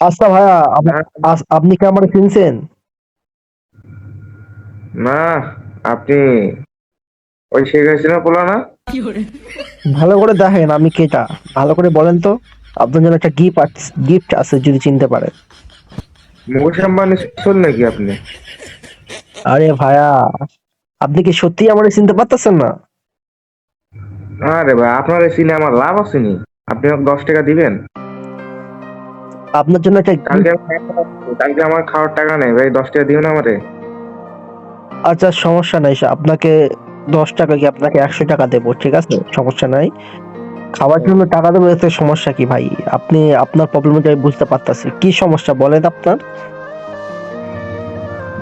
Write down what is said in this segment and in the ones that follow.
আচ্ছা ভাইয়া আপ- হ্যাঁ। আপনি কি আমার চিনছেন? না আপনি ওই শেখ হাসিনা পোলা না? ভালো করে দেখেন আমি কেটা। ভালো করে বলেন তো আপনার জন্য একটা গিফট গিফট আছে যদি চিনতে পারেন মুকেশ আম্বানি শোন নাকি আপনি? আরে ভাইয়া আপনি কি সত্যি আমার চিনতে পারতেছেন না? আরে ভাই আপনার এই সিনে আমার লাভ আছে নি। আপনি দশ টাকা দিবেন? আপনার জন্য একটা কালকে আমার খাওয়ার টাকা নেই ভাই দশ টাকা দিবেন আমারে। আচ্ছা সমস্যা নাই আপনাকে দশ টাকা কি আপনাকে একশো টাকা দেবো ঠিক আছে? সমস্যা নাই। খাওয়ার জন্য টাকা দেবো এতে সমস্যা কি ভাই? আপনি আপনার প্রবলেমটা আমি বুঝতে পারতাছি। কি সমস্যা বলেন আপনার?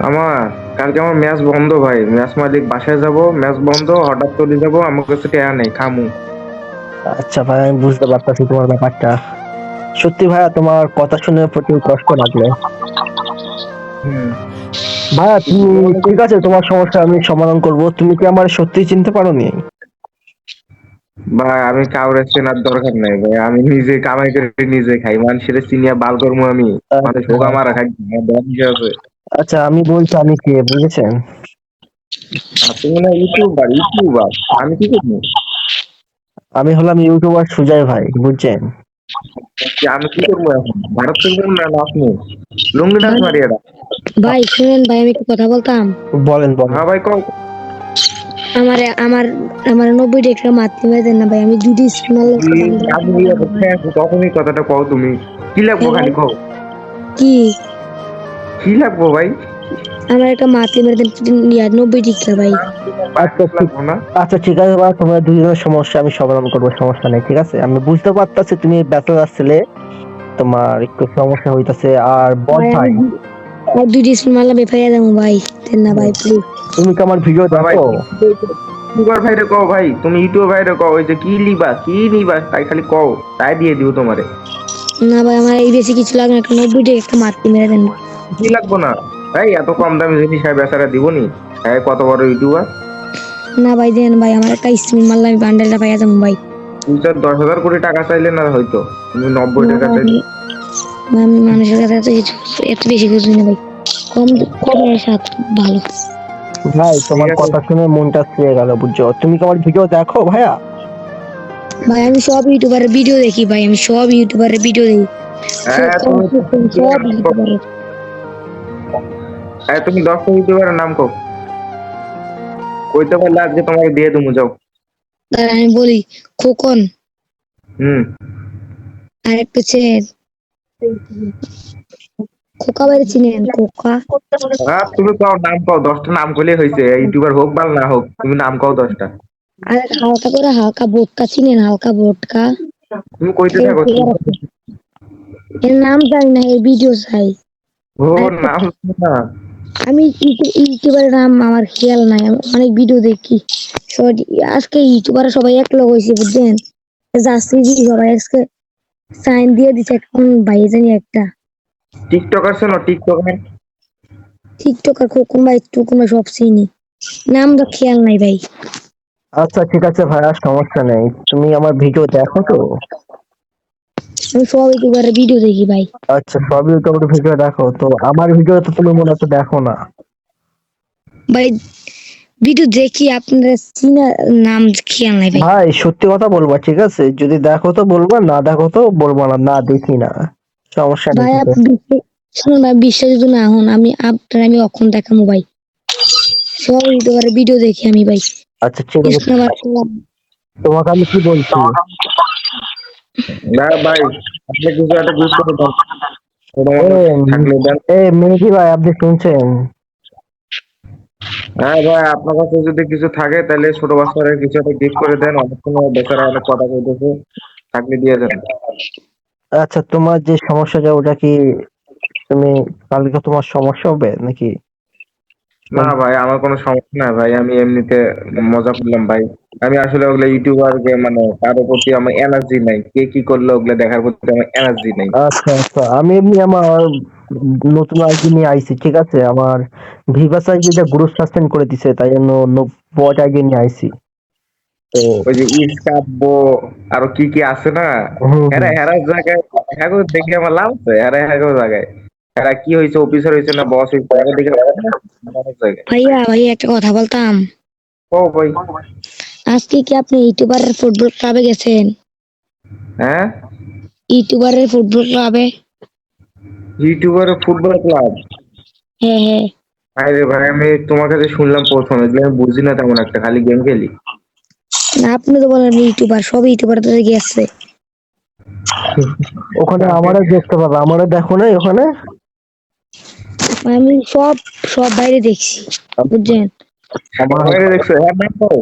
আমার কালকে আমার ম্যাচ বন্ধ ভাই। ম্যাচ মালিক বাসায় যাব ম্যাচ বন্ধ হঠাৎ চলে যাব আমার কাছে টাকা নেই খামু। আচ্ছা ভাই আমি বুঝতে পারতাছি তোমার ব্যাপারটা। সত্যি ভাইয়া তোমার কথা শুনে প্রচুর কষ্ট লাগল। ভাইয়া তুমি ঠিক আছে তোমার সমস্যা আমি সমাধান করব। তুমি কি আমার সত্যি চিনতে পারো নি ভাই আমি কাউরে চেনার দরকার নাই ভাই। আমি নিজে কামাই করে নিজে খাই। মানুষের চিনিয়া বাল করব আমি। বোকা মারা খাই। আমার আছে? আচ্ছা আমি বলছি আমি কে বুঝেছেন? আপনি না ইউটিউবার ইউটিউবার। আমি কি করব? আমি হলাম ইউটিউবার সুজয় ভাই বুঝছেন? কি আমি কি করব এখন? ভারত থেকে না আপনি লুঙ্গি ডান্স মারি এটা ভাই শুনেন ভাই আমি একটু কথা বলতাম? বলেন বলেন। হ্যাঁ ভাই কও। আমার আমার আমার নব্বই টাকা মাতৃ মেয়ে দেন না ভাই আমি দুটি স্মাল আমি তখনই কথাটা কও তুমি। কি লাগবো খালি কও? কি? কি লাগবো ভাই? আমার একটা মাতৃ মেয়ে দেন ইয়া, নব্বই টাকা ভাই। আচ্ছা ঠিক না। আচ্ছা ঠিক আছে ভাই তোমার দুজনের সমস্যা আমি সমাধান করব সমস্যা নেই ঠিক আছে? আমি বুঝতে পারতাছি তুমি ব্যাচেলার ছেলে তোমার একটু সমস্যা হইতাছে। আর বল ভাই, আর দুটি স্মাল বেফাইয়া দেবো ভাই দেন না ভাই প্লিজ তুমি কি আমার ভিডিও ভাই দেখো? ইউটিউবার ভাইরে কও ভাই তুমি ইউটিউব ভাইরে কও ওই যে কি লিবা কি নিবা তাই খালি কও তাই দিয়ে দিও তোমারে। না ভাই আমার এই বেশি কিছু লাগে না একটা নব্বই টাকা একটা মাতৃ মেরে দেন। কি লাগবো না? ভাই এত কম দামি জিনিস হয় বেচারা দিবনি? হ্যাঁ কত বড় ইউটিউবার? না ভাই দেন ভাই আমার একটা স্ক্রিন মারলে আমি বান্ডেলটা পাইয়া যাব ভাই। দুই চার দশ হাজার কোটি টাকা চাইলে না হয়তো? তুমি নব্বই টাকা চাইলে। আমি আমি মানুষের কাছে এত কিছু এত বেশি খুঁজি না ভাই। কম কম সাত ভালো। ভাই তোমার কথা শুনে মনটা ছুঁয়ে গেল বুঝছ? তুমি কি আমার ভিডিও দেখো ভাইয়া? ভাই আমি সব ইউটিউবারের ভিডিও দেখি ভাই আমি সব ইউটিউবারের ভিডিও দেখি। হ্যাঁ তুমি সব ইউটিউবারের তুমি দশটা ইউটিউবারের নাম কও। কইতে পারলে আজকে তোমাকে দিয়ে দেবো যাও। আমি বলি খোকন। হুম। আর একটু হচ্ছে খোকা বাড়ি চিনেন খোকা। হ্যাঁ তুমি কও নাম কও দশটা নাম ইউটিউবার হোক বা না হোক তুমি নাম কও দশটা আর হালকা করে হালকা বোটকা চিনেন হালকা বোটকা। তুমি কইতে থাকো এর নাম জানি না এই ভিডিও চাই। ও নাম না। আমি ইউটিউ- ইউটিউবারের নাম আমার খেয়াল নাই আমি অনেক ভিডিও দেখি। আজকে ইউটিউবার সবাই এক লোক হয়েছে বুঝছেন? যাচ্ছি সবাই আজকে সাইন দিয়ে দিচ্ছে কোন ভাই জানি একটা। টিকটকার শোনো টিকটকার। টিকটক আর কোন ভাই ভাই সব চিনি। নাম তো খেয়াল নাই ভাই। আচ্ছা ঠিক আছে ভাইয়া সমস্যা নেই। তুমি আমার ভিডিও দেখো তো? আমি সব ইউটিউবারের ভিডিও দেখি ভাই। আচ্ছা সব ইউটিউবের ভিডিও দেখো। তো আমার ভিডিও তো তুমি মনে হচ্ছে দেখো না। ভাই ভিডিও দেখি আপনারা চিনা নাম খেয়াল নাই ভাই। ভাই সত্যি কথা বলবা ঠিক আছে? যদি দেখো তো বলবা না দেখো তো বলবা না না দেখি না। সমস্যা নেই শুনুন ভাই বিশ্বাস যদি না হন আমি আপনার আমি অখন দেখাবো ভাই। সব ইউটিউবারের ভিডিও দেখি আমি ভাই। আচ্ছা ঠিক আছে। তোমাকে আমি কি বলছি? না ভাই আপনি কিছু একটা বুঝ ছোট থাকলে দেন। এ মেহেদি ভাই আপনি শুনছেন? হ্যাঁ ভাই আপনার কাছে যদি কিছু থাকে তাহলে ছোট বাচ্চারা কিছু একটা গিফট করে দেন। বেচারা অনেক কথা কইতেছে থাকলে দিয়ে দেন। আচ্ছা তোমার যে সমস্যাটা ওটা কি তুমি কালকে তোমার সমস্যা হবে নাকি? না ভাই আমার কোনো সমস্যা নাই ভাই আমি এমনিতে মজা করলাম ভাই। আমি আসলে ওগুলা ইউটিউবার মানে কারও প্রতি আমার এনার্জি নাই। কে কি করল ওগুলা দেখার প্রতি আমার এনার্জি নাই। আচ্ছা আচ্ছা। আমি এমনি আমার নতুন আইডি নিয়ে আইছি ঠিক আছে? আমার ভিভা ভিভাস আইডিটা গ্রুপ সাসপেন্ড করে দিছে তাই জন্য বট আইডি নিয়ে আইছি। ওই যে ইস্কাব্য আরও কি কি আছে না? হ্যাঁ হেরার জায়গায় হ্যাঁ দেখে আমার লাভ আছে? হ্যাঁ হ্যাঁ জায়গায়। এরা কি হয়েছে অফিসার হয়েছে না বস হয়েছে এরা দেখে ভাইয়া ভাইয়া একটা কথা বলতাম। ও ভাই। আজকে কি আপনি ইউটিউবারের ফুটবল ক্লাবে গেছেন? হ্যাঁ? ইউটিউবারের ফুটবল ক্লাবে? YouTuber football club? হ্যাঁ হ্যাঁ। আরে ভাই আমি তোমার কাছে শুনলাম প্রথম এগুলো আমি বুঝি না তেমন একটা খালি গেম খেলি। না আপনি তো বলেন ইউটিউবার সব ইউটিউবার তো গেছে। ওখানে আমারও দেখতে পাবে আমারও দেখো না ওখানে। আমি সব সব বাইরে দেখছি বুঝছেন? হ্যাঁ নাম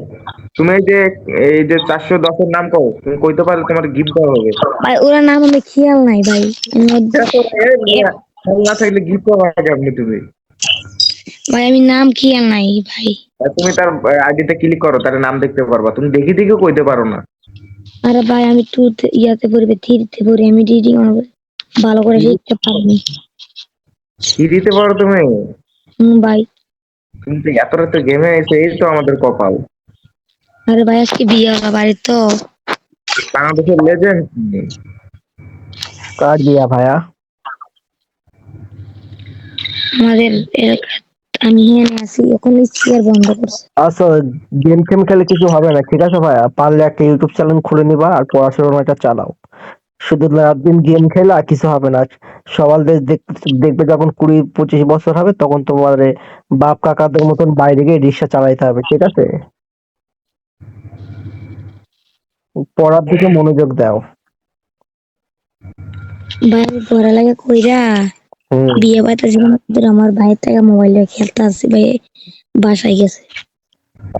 তুমি যে এই যে চারশো দশের নাম কও তুমি কইতে পারলে তোমার গিফট দেওয়া হবে। ভাই ওরা নাম আমি খেয়াল নাই ভাই। আমি ওর- খেয়াল না থাকলে গিফট পাওয়া আপনি তুমি। ভাই আমি নাম খেয়াল নাই ভাই। তুমি তার আইডিতে ক্লিক করো তার নাম দেখতে পারবা। তুমি দেখি দেখেও কইতে পারো না। আরে ভাই আমি টু ইয়াতে পড়বে থ্রিতে পড়ি আমি রিডিং ভালো করে শিখতে পারিনি। কি দিতে পারো তুমি? হুম ভাই। তুমি তো এত রাতে গেমে এসে এই তো আমাদের কপাল। আরে ভাই আজকে বিয়ে হলো বাড়ির তো। বাংলাদেশের লেজেন্ড কার দিয়া ভাইয়া? আমাদের আমি এখানে আছি এখন স্পিকার বন্ধ করছে। আচ্ছা গেম টেম খেলে কিছু হবে না ঠিক আছে ভাইয়া? পারলে একটা ইউটিউব চ্যানেল খুলে নিবা আর পড়াশোনাটা চালাও। শুধু রাত দিন গেম খেলে আর কিছু হবে না। সবাই দেখবে যখন কুড়ি পঁচিশ বছর হবে তখন তোমার বাপ কাকাদের মতন বাইরে গিয়ে রিক্সা চালাইতে হবে ঠিক আছে? পড়ার দিকে মনোযোগ দাও। ভাই পড়ালেখা কইরা বিয়ে বাড়িতে জীবন আমার ভাইয়ের থেকে মোবাইলে খেলতে আসছি ভাই বাসায় গেছে।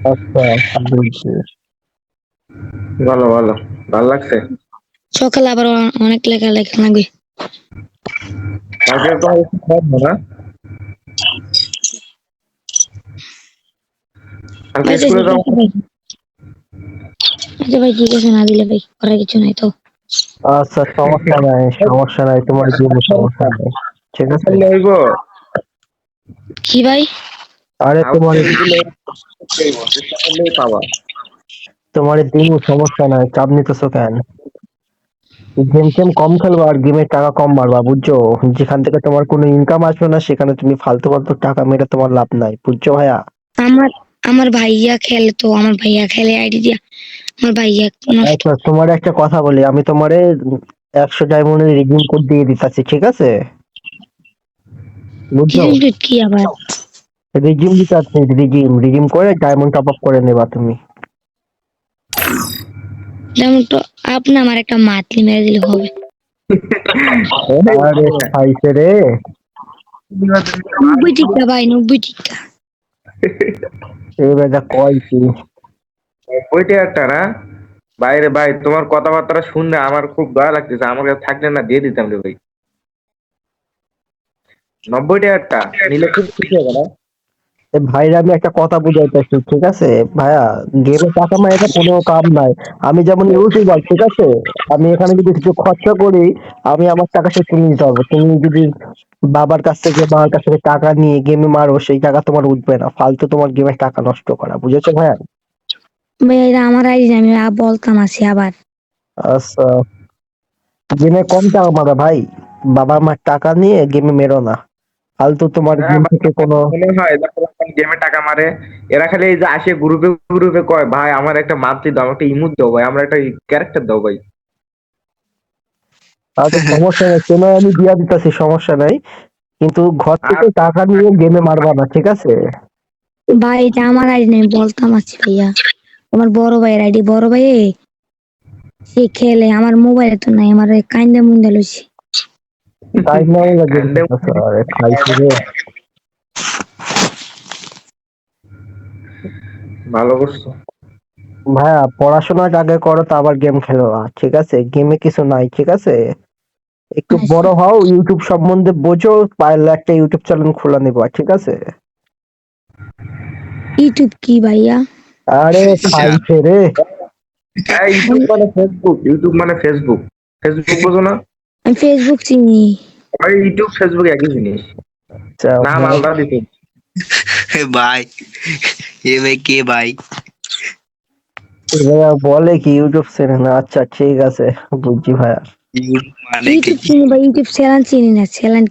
আচ্ছা। ভালো ভালো ভালো লাগছে? সকালে আবার অনেক লেখা লেখা লাগবে কালকে তোমার একটু খারাপ না? কালকে আচ্ছা স্কুলে যাও আচ্ছা ভাই। ঠিক আছে না দিলে ভাই করার কিছু নাই তো। আচ্ছা সমস্যা নাই সমস্যা নাই তোমার জীবনে সমস্যা নাই। ঠিক আছে? খাইলে কি ভাই? আরে তোমার তোমার দিন সমস্যা নাই চাপ নিতেছো কেন? গেম টেম কম খেলবা আর গেমের টাকা কম মারবা বুঝছ? যেখান থেকে তোমার কোনো ইনকাম আসবে না সেখানে তুমি ফালতু ফালতু টাকা মেরে তোমার লাভ নাই বুঝছ ভাইয়া? আমার আমার ভাইয়া খেলে তো আমার ভাইয়া খেলে আইডি দিয়া আমার ভাইয়া আচ্ছা তোমার একটা কথা বলি আমি তোমারে একশো ডায়মন্ডের রিডিম কোড দিয়ে দিতেছি ঠিক আছে? বুঝছ? কি আবার? রিডিম দিতে আছে রিডিম রিডিম করে ডায়মন্ড টপ আপ করে নেবা তুমি। যেমন তো আপনি আমার একটা মাতলি মেরে দিলে হবে। আরে খাইছে রে। নব্বই টিকা ভাই নব্বই টিকা এই বেজা কয় কি? ওইটা একটা না। বাইরে ভাই তোমার কথাবার্তা শুনলে আমার খুব দয়া লাগতেছে। আমার কাছে থাকলে না দিয়ে দিতাম রে ভাই। নব্বই টাকারটা নিলে খুব খুশি হবে না? ভাইরা আমি একটা কথা বুঝাইতেছি ঠিক আছে? ভাইয়া গেমে টাকা মাইটা কোনো কাম নাই। আমি যেমন ইউটিউবার ঠিক আছে? আমি এখানে যদি কিছু খরচা করি আমি আমার টাকা সে কিনে নিতে হবে তুমি যদি বাবার কাছ থেকে মার কাছ থেকে টাকা নিয়ে গেমে মারো সেই টাকা তোমার উঠবে না। ফালতু তোমার গেমে টাকা নষ্ট করা বুঝেছ ভাইয়া? ভাই এটা আমার আইডি আমি বলতাম আছি আবার। আচ্ছা। গেমে কম টাকা মারা ভাই। বাবা মার টাকা নিয়ে গেমে মেরো না। ফালতু তোমার হ্যাঁ, গেম থেকে কোনো মনে হয় গেমে টাকা মারে। এরা খালি এই যে আসে গ্রুপে গ্রুপে কয় ভাই আমার একটা মান্থলি দাও একটা ইমুট দাও ভাই আমার একটা ক্যারেক্টার দাও ভাই। আচ্ছা সমস্যা নেই কেন আমি দিয়া দিতেছি সমস্যা নাই। কিন্তু ঘর থেকে টাকা নিয়ে গেমে মারবা না ঠিক আছে? ভাই এটা আমার আইডি না আমি বলতাম আছি ভাইয়া। আমার বড় ভাইয়ের আইডি বড় ভাই সে খেলে আমার মোবাইলে তো নাই আমার কাইন্দা মুন্দা লইছি। তাই না লাগে আরে খাইছি রে ভালো করছ? ভাইয়া পড়াশোনাটা আগে করো তো আবার গেম খেলো না, ঠিক আছে? গেমে কিছু নাই ঠিক আছে? একটু। বড় হও ইউটিউব সম্বন্ধে বোঝো পারলে একটা ইউটিউব চ্যানেল খোলা নিবা ঠিক আছে? ইউটিউব কি ভাইয়া? আরে খাইছে রে। ইউটিউব মানে ফেসবুক ইউটিউব মানে ফেসবুক ফেসবুক বোঝো না? আমি ফেসবুক চিনি। আরে ইউটিউব ফেসবুক একই জিনিস। আচ্ছা, নাম আলাদা দিতে ভাই ये मैं के भाई। भैया बोले कि YouTube से रहना अच्छा ठीक है से बुज्जी भाई YouTube माने के YouTube से रहना चीनी ना चैलेंज